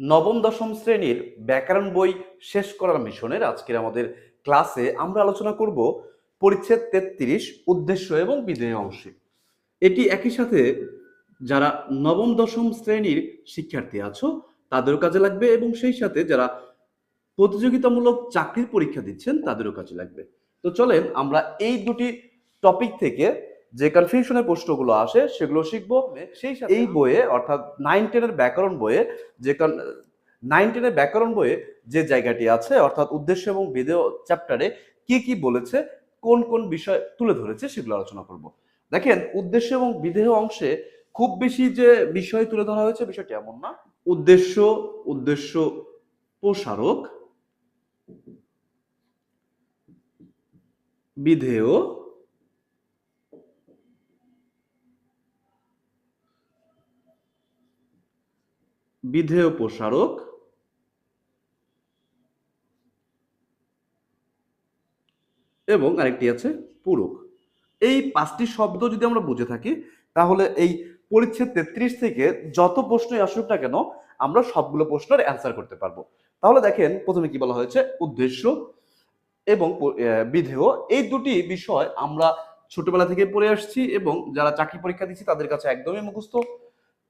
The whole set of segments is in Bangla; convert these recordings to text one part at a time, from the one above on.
নবম, দশম শ্রেণির ব্যাকরণ বই শেষ করার মিশনের আজকের আমাদের ক্লাসে আমরা আলোচনা করব পরিচ্ছেদ তেত্রিশ, উদ্দেশ্য এবং বিধেয় অংশে। এটি একই সাথে যারা নবম, দশম শ্রেণির শিক্ষার্থী আছো, তাদেরও কাজে লাগবে এবং সেই সাথে যারা প্রতিযোগিতামূলক চাকরির পরীক্ষা দিচ্ছেন, তাদেরও কাজে লাগবে। তো চলেন আমরা এই দুটি টপিক থেকে যে কনফিউশনের প্রশ্নগুলো আসে সেগুলো শিখব। সেই সাথে এই বইয়ে অর্থাৎ নাইন টেনের ব্যাকরণ বইয়ে যে নাইন টেনের ব্যাকরণ বইয়ে যে জায়গাটি আছে অর্থাৎ উদ্দেশ্য এবং বিধেয় চ্যাপ্টারে কি কি বলেছে কোন কোন বিষয় তুলে ধরেছে সেগুলো আলোচনা করব। দেখেন উদ্দেশ্য এবং বিধেয় অংশে খুব বেশি যে বিষয় তুলে ধরা হয়েছে বিষয়টি এমন না। উদ্দেশ্য উদ্দেশ্য প্রসারক বিধেয় বিধেয় প্রসারক এবং আরেকটি আছে পূরক। এই পাঁচটি শব্দ যদি আমরা বুঝে থাকি, তাহলে এই পরিচ্ছেদ তেত্রিশ থেকে যত প্রশ্নই আসুক না কেন, আমরা সবগুলো প্রশ্নের অ্যান্সার করতে পারব। তাহলে দেখেন, প্রথমে কি বলা হয়েছে? উদ্দেশ্য এবং বিধেয়। এই দুটি বিষয় আমরা ছোটবেলা থেকে পড়ে আসছি এবং যারা চাকরি পরীক্ষা দিচ্ছি, তাদের কাছে একদমই মুখস্থ।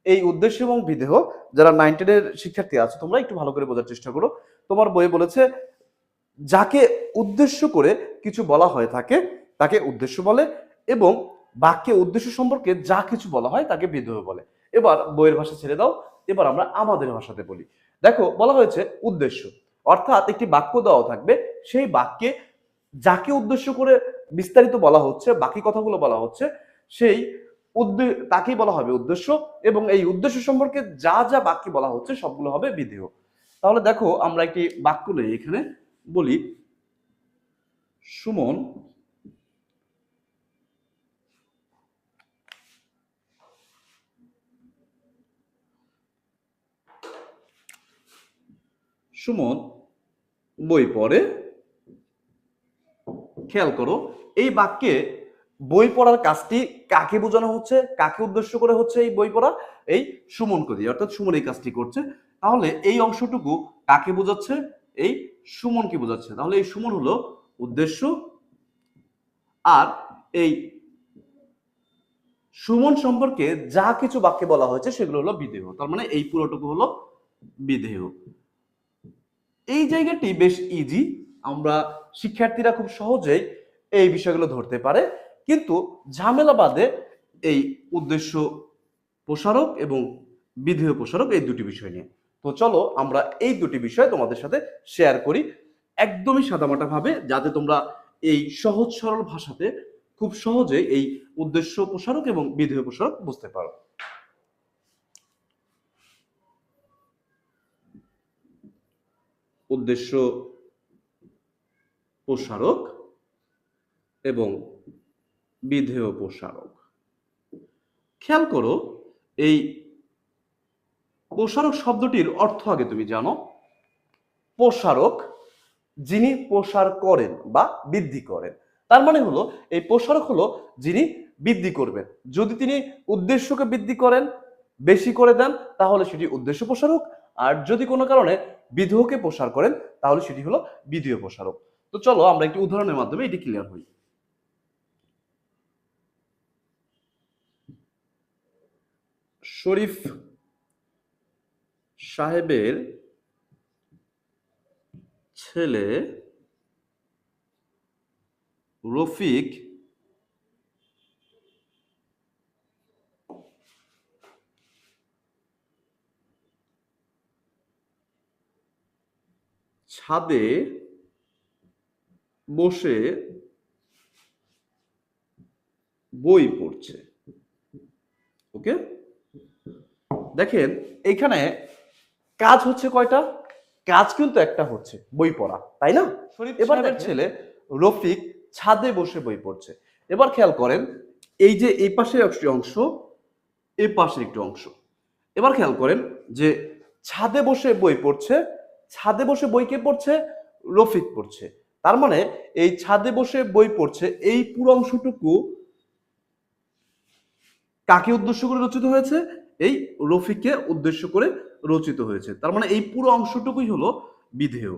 এই উদ্দেশ্য এবং বিধেয় যারা নাইনটিনের শিক্ষার্থী আছে, তোমরা একটু ভালো করে বোঝার চেষ্টা করো। তোমার বইয়ে বলেছে, যাকে উদ্দেশ্য করে কিছু বলা হয়ে থাকে, তাকে উদ্দেশ্য বলে এবং বাক্যে উদ্দেশ্য সম্পর্কে যা কিছু বলা হয় তাকে বিধেয় বলে। এবার বইয়ের ভাষা ছেড়ে দাও, এবার আমরা আমাদের ভাষাতে বলি। দেখো, বলা হয়েছে উদ্দেশ্য, অর্থাৎ একটি বাক্য দেওয়া থাকবে, সেই বাক্যে যাকে উদ্দেশ্য করে বিস্তারিত বলা হচ্ছে, বাকি কথাগুলো বলা হচ্ছে, সেই তাকেই বলা হবে উদ্দেশ্য এবং এই উদ্দেশ্য সম্পর্কে যা যা বাক্য বলা হচ্ছে সবগুলো হবে বিধেয়। তাহলে দেখো আমরা একটি বাক্য নেই এখানে, বলি, সুমন সুমন, বই পড়ে, খেয়াল করো, এই বাক্যে বই পড়ার কাজটি কাকে বোঝানো হচ্ছে, কাকে উদ্দেশ্য করে হচ্ছে এই বই পড়া? এই সুমনকে দিয়ে, অর্থাৎ সুমন এই কাজটি করছে। তাহলে এই অংশটুকু কাকে বোঝাচ্ছে? এই সুমনকে বোঝাচ্ছে। তাহলে এই সুমন হলো উদ্দেশ্য। আর এই সুমন সম্পর্কে যা কিছু বাক্যে বলা হয়েছে সেগুলো হলো বিধেয় তার মানে এই পুরোটুকু হলো বিধেয় এই জায়গাটি বেশ ইজি আমরা শিক্ষার্থীরা খুব সহজেই এই বিষয়গুলো ধরতে পারে। কিন্তু ঝামেলা বাদে এই উদ্দেশ্য প্রসারক এবং বিধেয় প্রসারক এই দুটি বিষয় নিয়ে। তো চলো আমরা এই দুটি বিষয় তোমাদের সাথে শেয়ার করি একদমই সাদামাটা ভাবে যাতে তোমরা এই সহজ সরল ভাষাতে খুব সহজে এই উদ্দেশ্য প্রসারক এবং বিধেয় প্রসারক বুঝতে পারো। উদ্দেশ্য প্রসারক এবং বিধেয় প্রসারক। খেয়াল করো, এই প্রসারক শব্দটির অর্থ আগে তুমি জানো। প্রসারক যিনি প্রসার করেন বা বৃদ্ধি করেন। তার মানে হলো, এই প্রসারক হলো যিনি বৃদ্ধি করবেন। যদি তিনি উদ্দেশ্যকে বৃদ্ধি করেন, বেশি করে দেন, তাহলে সেটি উদ্দেশ্য প্রসারক। আর যদি কোনো কারণে বিধেয়কে প্রসার করেন, তাহলে সেটি হলো বিধেয় প্রসারক। তো চলো, আমরা একটি উদাহরণের মাধ্যমে এটি ক্লিয়ার হই। শরীফ সাহেবের ছেলে রফিক ছাদে বসে বই পড়ছে ওকে? দেখেন এখানে কাজ হচ্ছে কয়টা? কাজ কিন্তু একটা হচ্ছে বই পড়া তাই না? এবার ছেলে রফিক ছাদে বসে বই পড়ছে। এবার খেয়াল করেন এই যে এই পাশের একটি অংশ এই পাশের একটি অংশ। এবার খেয়াল করেন যে ছাদে বসে বই পড়ছে ছাদে বসে বই কে পড়ছে? রফিক পড়ছে। তার মানে এই ছাদে বসে বই পড়ছে এই পুরো অংশটুকু কাকে উদ্দেশ্য করে রচিত হয়েছে? এই রফিককে উদ্দেশ্য করে রচিত হয়েছে। তার মানে এই পুরো অংশটুকুই হলো বিধেয়।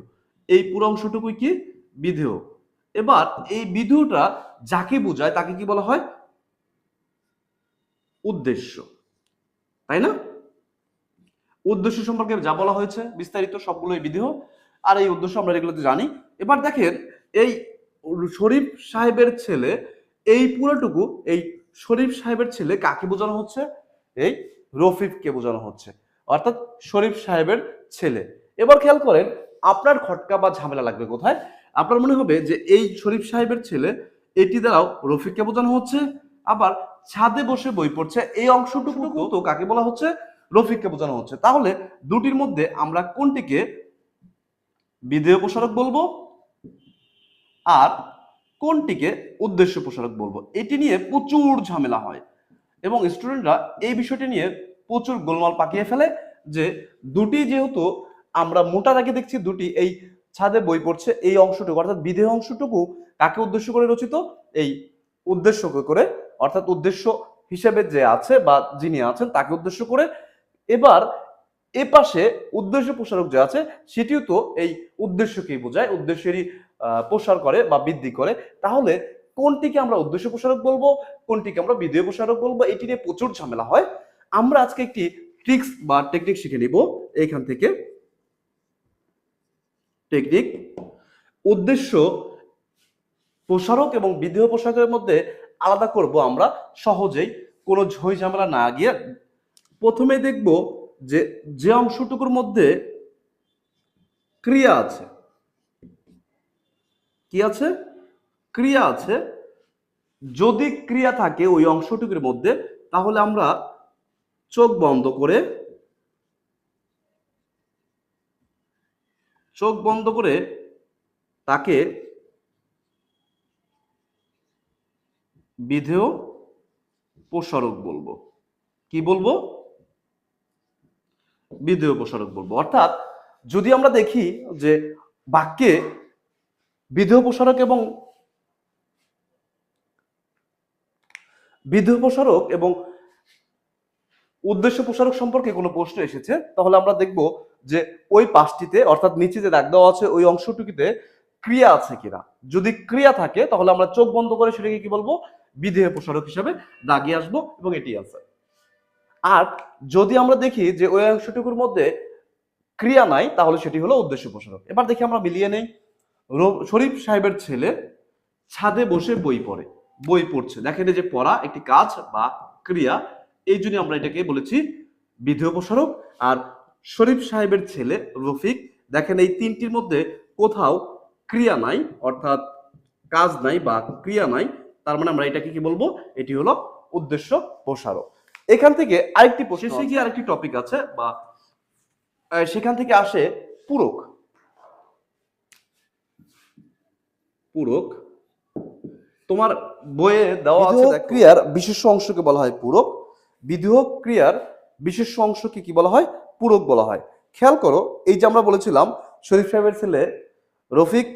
এই পুরো অংশটুকুই কি? বিধেয়। এবার এই বিধেয়টা যাকে বোঝায় তাকে কি বলা হয়? উদ্দেশ্য। তাই না? উদ্দেশ্য সম্পর্কে যা বলা হয়েছে, বিস্তারিত সবগুলোই বিধেয়। আর এই উদ্দেশ্য আমরা এগুলোতে জানি। এবার দেখেন, এই শরীফ সাহেবের ছেলে, এই পুরোটুকু, এই শরীফ সাহেবের ছেলে কাকে বোঝানো হচ্ছে? এই রফিককে বোঝানো হচ্ছে। অর্থাৎ শরীফ সাহেবের ছেলে। এবার খেয়াল করেন, আপনার খটকা বা ঝামেলা লাগবে কোথায়? আপনার মনে হবে যে এই শরীফ সাহেবের ছেলে, এটি দ্বারাও রফিককে বোঝানো হচ্ছে। আবার ছাদে বসে বই পড়ছে, এই অংশটুকু তো কাকে বলা হচ্ছে? রফিককে বোঝানো হচ্ছে। তাহলে দুটির মধ্যে আমরা কোনটিকে বিধেয় প্রসারক বলব আর কোনটিকে উদ্দেশ্য প্রসারক বলব? এটি নিয়ে প্রচুর ঝামেলা হয়। এবং স্টুডেন্টরা এই বিষয়টি নিয়ে প্রচুর গোলমাল পাকিয়ে ফেলে যে দুটি যেহেতু আমরা মোটার আগে দেখছি, দুটি এই ছাদে বই পড়ছে, এই অংশটুকু, অর্থাৎ বিধেয় অংশটুকু কাকে উদ্দেশ্য করে রচিত? এই উদ্দেশ্য করে, অর্থাৎ উদ্দেশ্য হিসেবে যে আছে বা যিনি আছেন তাকে উদ্দেশ্য করে। এবার এ পাশে উদ্দেশ্য প্রসারক যে আছে, সেটিও তো এই উদ্দেশ্যকেই বোঝায়, উদ্দেশ্যেরই প্রসার করে বা বৃদ্ধি করে। তাহলে কোনটিকে আমরা উদ্দেশ্য প্রসারক বলব, কোনটিকে আমরা বিধেয় প্রসারক বলব, এটি নিয়ে প্রচুর ঝামেলা হয়। আমরা আজকে একটি ট্রিক্স বা টেকনিক শিখে নিব। এইখান থেকে টেকনিক উদ্দেশ্য প্রসারক এবং বিধেয় প্রসারকের মধ্যে আলাদা করব আমরা সহজেই, কোনো ঝই ঝামেলা না গিয়ে। প্রথমে দেখব যে যে অংশটুকুর মধ্যে ক্রিয়া আছে। কি আছে? ক্রিয়া আছে। যদি ক্রিয়া থাকে ওই অংশটুকুর মধ্যে, তাহলে আমরা চোখ বন্ধ করে, চোখ বন্ধ করে তাকে বিধেয় প্রসারক বলব। কি বলব? বিধেয় প্রসারক বলব। অর্থাৎ যদি আমরা দেখি যে বাক্যে বিধেয় প্রসারক এবং বিধেয় প্রসারক এবং উদ্দেশ্য প্রসারক সম্পর্কে কোনো প্রশ্ন এসেছে, তাহলে আমরা দেখব যে ওই পাঁচটিতে অর্থাৎ নিচে যে দাগ দেওয়া আছে, ওই অংশটুকুতে ক্রিয়া আছে কিনা। যদি ক্রিয়া থাকে, তাহলে আমরা চোখ বন্ধ করে সেটাকে কি বলব? বিধেয় প্রসারক হিসাবে দাগিয়ে আসব এবং এটি আছে। আর যদি আমরা দেখি যে ওই অংশটুকুর মধ্যে ক্রিয়া নাই, তাহলে সেটি হলো উদ্দেশ্য প্রসারক। এবার দেখি আমরা মিলিয়ে নেই। শরীফ সাহেবের ছেলে ছাদে বসে বই পড়ে। বই পড়ছে। দেখেন এই যে পড়া একটি কাজ বা ক্রিয়া এই জন্য আমরা এটাকে বলেছি বিধেয় প্রসারক আর শরীফ সাহেবের ছেলে রফিক দেখেন এই তিনটির মধ্যে কোথাও ক্রিয়া নাই অর্থাৎ কাজ নাই বা ক্রিয়া নাই তার মানে আমরা এটাকে কি বলব? এটি হলো উদ্দেশ্য প্রসারক এখান থেকে আরেকটি প্রশ্ন শেষে গিয়ে আরেকটি টপিক আছে বা সেখান থেকে আসে পূরক। পূরক তোমার বইয়ে দেওয়া আছে ক্রিয়ার বিশেষ অংশকে বলা হয় পূরক। বিধেয় ক্রিয়ার বিশেষ অংশকে কি বলা হয়? পূরক বলা হয়। খেয়াল করো, এই যে আমরা বলেছিলাম, শরীফ সাহেবের ছেলে রফিক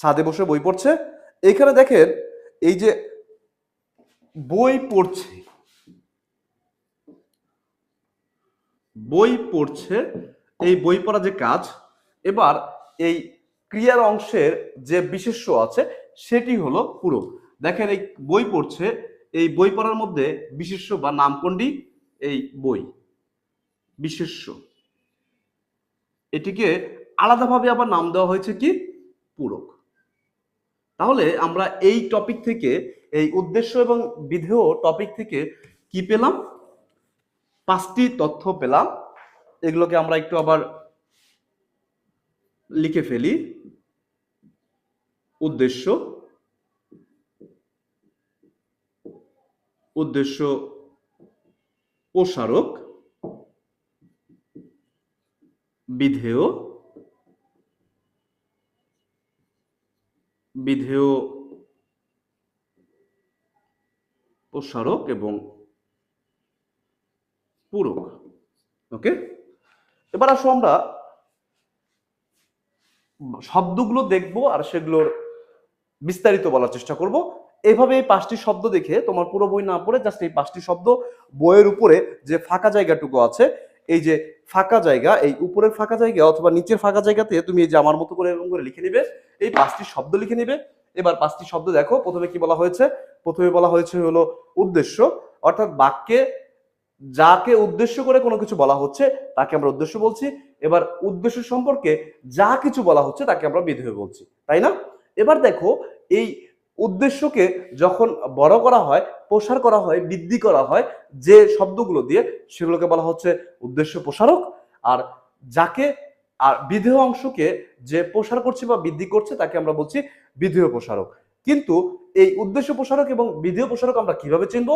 ছাদে বসে বই পড়ছে। এখানে দেখেন, এই যে বই পড়ছে বই পড়ছে, এই বই পড়া যে কাজ, এবার এই ক্রিয়ার অংশের যে বিশেষ্য আছে সেটি হলো পুরো। দেখেন এই বই পড়ছে, এই বই পড়ার মধ্যে বিশেষ্য বা নাম কোনটি? এই বই। বিশেষ্য এটিকে আলাদাভাবে আবার নাম দেওয়া হয়েছে কি? পূরক। তাহলে আমরা এই টপিক থেকে, এই উদ্দেশ্য এবং বিধেয় টপিক থেকে কি পেলাম? পাঁচটি তথ্য পেলাম। এগুলোকে আমরা একটু আবার লিখে ফেলি। উদ্দেশ্য উদ্দেশ্য প্রসারক, বিধেয় বিধেয় প্রসারক এবং পূরক। ওকে? এবার আসো আমরা শব্দগুলো দেখব আর সেগুলোর বিস্তারিত বলার চেষ্টা করব। এইভাবে এই পাঁচটি শব্দ দেখে তোমার পুরো বই না পড়ে জাস্ট এই পাঁচটি শব্দ বইয়ের উপরে যে ফাঁকা জায়গাটুকু আছে, এই যে ফাঁকা জায়গা, এই উপরের ফাঁকা জায়গা অথবা নিচের ফাঁকা জায়গাতে তুমি এই যে আমার মতো করে এরকম করে লিখে নিবে, এই পাঁচটি শব্দ লিখে নিবে। এবার পাঁচটি শব্দ দেখো, প্রথমে কি বলা হয়েছে? প্রথমে বলা হয়েছে হলো উদ্দেশ্য, অর্থাৎ বাক্যে যাকে উদ্দেশ্য করে কোনো কিছু বলা হচ্ছে, তাকে আমরা উদ্দেশ্য বলছি। এবার উদ্দেশ্য সম্পর্কে যা কিছু বলা হচ্ছে, তাকে আমরা বিধেয় বলছি, তাই না? এবার দেখো, এই উদ্দেশ্যকে যখন বড় করা হয়, প্রসার করা হয়, বৃদ্ধি করা হয়, যে শব্দগুলো দিয়ে, সেগুলোকে বলা হচ্ছে উদ্দেশ্য প্রসারক। আর যাকে, আর বিধেয় অংশকে যে প্রসার করছে বা বৃদ্ধি করছে, তাকে আমরা বলছি বিধেয় প্রসারক। কিন্তু এই উদ্দেশ্য প্রসারক এবং বিধেয় প্রসারক আমরা কীভাবে চিনব?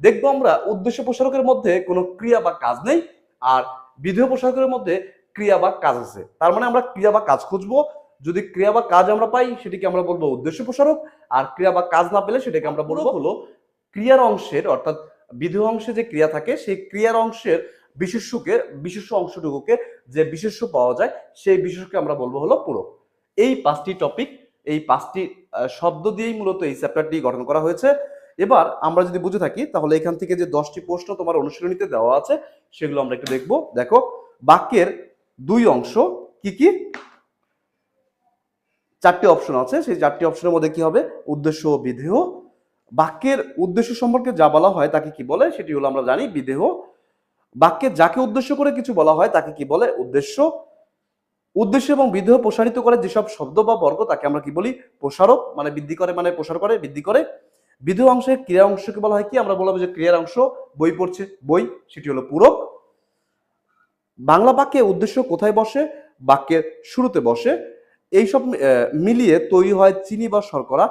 দেখব আমরা, উদ্দেশ্য প্রসারকের মধ্যে কোনো ক্রিয়া বা কাজ নেই, আর বিধেয় প্রসারকের মধ্যে ক্রিয়া বা কাজ আছে। তার মানে আমরা ক্রিয়া বা কাজ খুঁজবো যদি ক্রিয়া বা কাজ আমরা পাই সেটিকে আমরা বলব উদ্দেশ্য প্রসারক। আর ক্রিয়া বা কাজ না পেলে সেটাকে আমরা বলব হলো ক্রিয়ার অংশের অর্থাৎ বিধেয় অংশে যে ক্রিয়া থাকে সেই ক্রিয়ার অংশের বিশেষ্যকে বিশেষ্য অংশটুকুকে যে বিশেষ্য পাওয়া যায় সেই বিশেষকে আমরা বলব হলো পুরো এই পাঁচটি টপিক এই পাঁচটি শব্দ দিয়েই মূলত এই চ্যাপ্টারটি গঠন করা হয়েছে। এবার আমরা যদি বুঝে থাকি তাহলে এখান থেকে যে দশটি প্রশ্ন তোমার অনুশীলনীতে দেওয়া আছে সেগুলো আমরা একটু দেখব। দেখো বাক্যের দুই অংশ কি কি? চারটি অপশন আছে। সেই চারটি অপশনের মধ্যে কি হবে? উদ্দেশ্য ও বিধেয়। বাক্যের উদ্দেশ্য সম্পর্কে যা বলা হয় তাকে কি বলে? সেটি হলো আমরা জানি বিধেয়। বাক্যে যাকে উদ্দেশ্য করে কিছু বলা হয় তাকে কি বলে? উদ্দেশ্য। উদ্দেশ্য এবং বিধেয় প্রসারিত করে যেসব শব্দ বা বর্গ তাকে আমরা কি বলি? প্রসারক মানে বৃদ্ধি করে মানে প্রসার করে, বৃদ্ধি করে। বিধেয় অংশের ক্রিয়া অংশকে বলা হয় কি? আমরা বললাম যে ক্রিয়ার অংশ, বই পড়ছে, বই, সেটি হলো পূরক। বাংলা বাক্যে উদ্দেশ্য কোথায় বসে? বাক্যের শুরুতে বসে। এইসব মিলিয়ে তৈরি হয় চিনি বা শর্করা।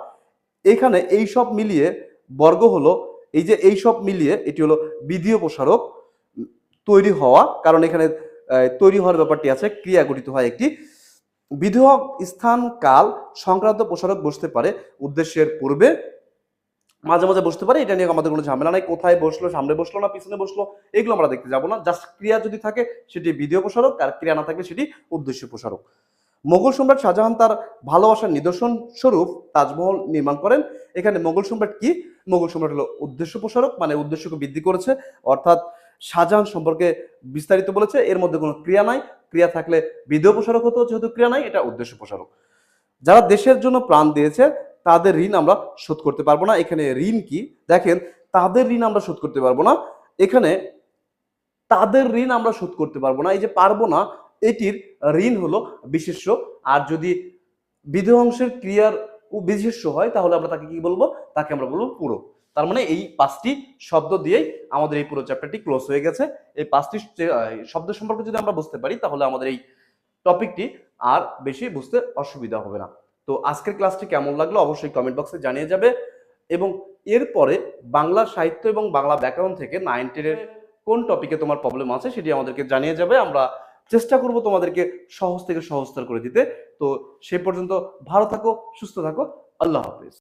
এখানে এই সব মিলিয়ে বর্গ হলো, এই যে এই সব মিলিয়ে এটি হলো বিধীয় প্রসারক তৈরি হওয়া, কারণ এখানে তৈরি হওয়ার ব্যাপারটি আছে, ক্রিয়া গঠিত হয় একটি। বিধেয়ক স্থান কাল সংক্রান্ত প্রসারক বসতে পারে উদ্দেশ্যের পূর্বে। মাঝে মাঝে বসতে পারে, এটা নিয়ে আমাদের কোনো ঝামেলা নাই, কোথায় বসল, সামনে বসল না, পিছনে বসল, এগুলো আমরা দেখতে যাব না। জাস্ট ক্রিয়া যদি থাকে, সেটি বিধেয় প্রসারক, আর ক্রিয়া না থাকলে সেটি উদ্দেশ্য প্রসারক। মোগল সম্রাট শাহজাহান তার ভালোবাসার নিদর্শন স্বরূপ তাজমহল নির্মাণ করেন। এখানে মোগল সম্রাট কি? মোগল সম্রাট হলো উদ্দেশ্য প্রসারক মানে উদ্দেশ্যকে বৃদ্ধি করেছে। অর্থাৎ শাহজাহান সম্পর্কে বিস্তারিত বলেছে, এর মধ্যে কোনো ক্রিয়া নাই। ক্রিয়া থাকলে বিধেয় প্রসারক হতো, যেহেতু ক্রিয়া নাই, এটা উদ্দেশ্য প্রসারক। যারা দেশের জন্য প্রাণ দিয়েছে, তাদের ঋণ আমরা শোধ করতে পারব না। এখানে ঋণ কি? দেখেন, তাদের ঋণ আমরা শোধ করতে পারব না। এখানে তাদের ঋণ আমরা শোধ করতে পারব না। এই যে পারব না এটির ঋণ হলো বিশেষ্য আর যদি বিধেয় অংশের ক্রিয়ার বিশেষ্য হয়, তাহলে আমরা তাকে কি বলব? তাকে আমরা বলব পুরো। তার মানে এই পাঁচটি শব্দ দিয়েই আমাদের এই পুরো চ্যাপ্টারটি ক্লোজ হয়ে গেছে। এই পাঁচটি শব্দ সম্পর্কে যদি আমরা বুঝতে পারি, তাহলে আমাদের এই টপিকটি আর বেশি বুঝতে অসুবিধা হবে না। তো আজকের ক্লাসটি কেমন লাগল অবশ্যই কমেন্ট বক্সে জানিয়ে যাবে। এবং এরপরে বাংলা সাহিত্য এবং বাংলা ব্যাকরণ থেকে নাইন টেনের কোন টপিকে তোমার প্রবলেম আছে, সেটি আমাদেরকে জানিয়ে যাবে। আমরা চেষ্টা করব তোমাদেরকে সহজ থেকে সহজতর করে দিতে। তো সে পর্যন্ত ভালো থাকো, সুস্থ থাকো। আল্লাহ হাফিজ।